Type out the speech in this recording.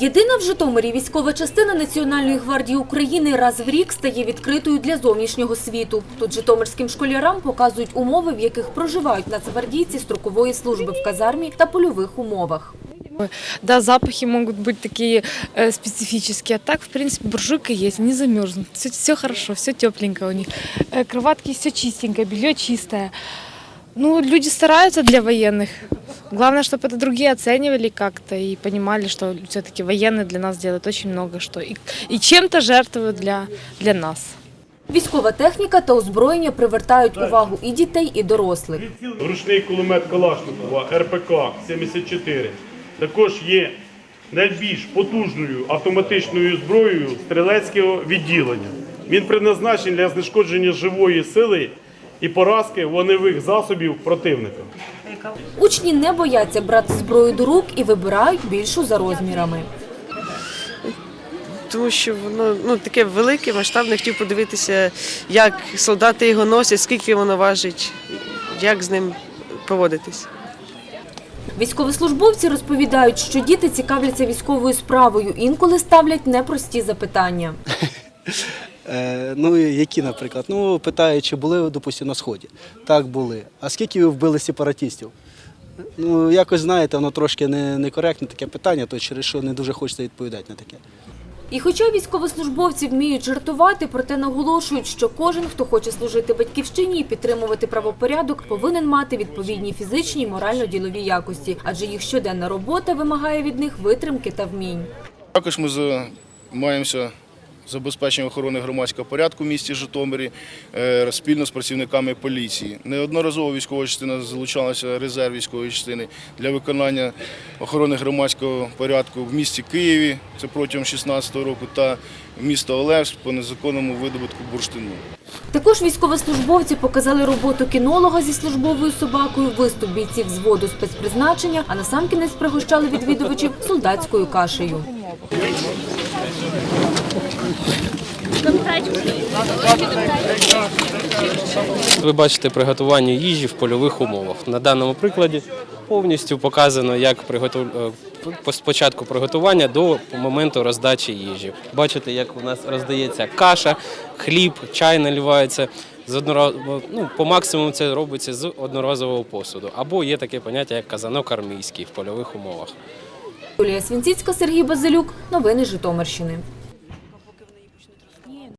Єдина в Житомирі військова частина Національної гвардії України раз в рік стає відкритою для зовнішнього світу. Тут житомирським школярам показують умови, в яких проживають нацгвардійці строкової служби в казармі та польових умовах. Да, запахи могут быть такие э, специфические, а так, в принципе, буржуйка есть, не замерзнут. Все, все хорошо, все тепленько у них. Э, кроватки все чистенькое, белье чистое. Ну, люди стараются для военных. Главное, чтобы это другие оценивали как-то и понимали, что все-таки военные для нас делают очень много что. И, и чем-то жертвуют для, для нас. Військова техніка та озброєння привертають увагу і дітей, і дорослих. Ручний кулемет Калашникова РПК-74 також є найбільш потужною автоматичною зброєю стрілецького відділення. Він предназначений для знешкодження живої сили і поразки вогневих засобів противника. Учні не бояться брати зброю до рук і вибирають більшу за розмірами. тому що воно ну таке велике, масштабне. Хотів подивитися, як солдати його носять, скільки воно важить, як з ним поводитись. Військовослужбовці розповідають, що діти цікавляться військовою справою, інколи ставлять непрості запитання. Е, ну, які, наприклад? Ну, питають, чи були ви, допустимо, на Сході. Так, були. А скільки ви вбили сепаратистів? Ну, якось знаєте, воно трошки не, некоректне таке питання, то через що не дуже хочеться відповідати на таке. І хоча військовослужбовці вміють жартувати, проте наголошують, що кожен, хто хоче служити батьківщині і підтримувати правопорядок, повинен мати відповідні фізичні і морально-ділові якості, адже їх щоденна робота вимагає від них витримки та вмінь. Також ми займаємося забезпеченням охорони громадського порядку в місті Житомирі е, спільно з працівниками поліції. Неодноразово військова частина залучалася резерв військової частини для виконання охорони громадського порядку в місті Києві, це протягом 2016 року, та місто Олевськ по незаконному видобутку бурштину. Також військовослужбовці показали роботу кінолога зі службовою собакою, виступ бійців взводу спецпризначення, а насамкінець пригощали відвідувачів солдатською кашею. Ви бачите приготування їжі в польових умовах. На даному прикладі повністю показано, як приготов... е, по- спочатку приготування до моменту роздачі їжі. Бачите, як у нас роздається каша, хліб, чай наливається. З однораз... ну, по максимуму це робиться з одноразового посуду. Або є таке поняття, як казанок армійський в польових умовах. Юлія Свінціцька, Сергій Базилюк. Новини Житомирщини.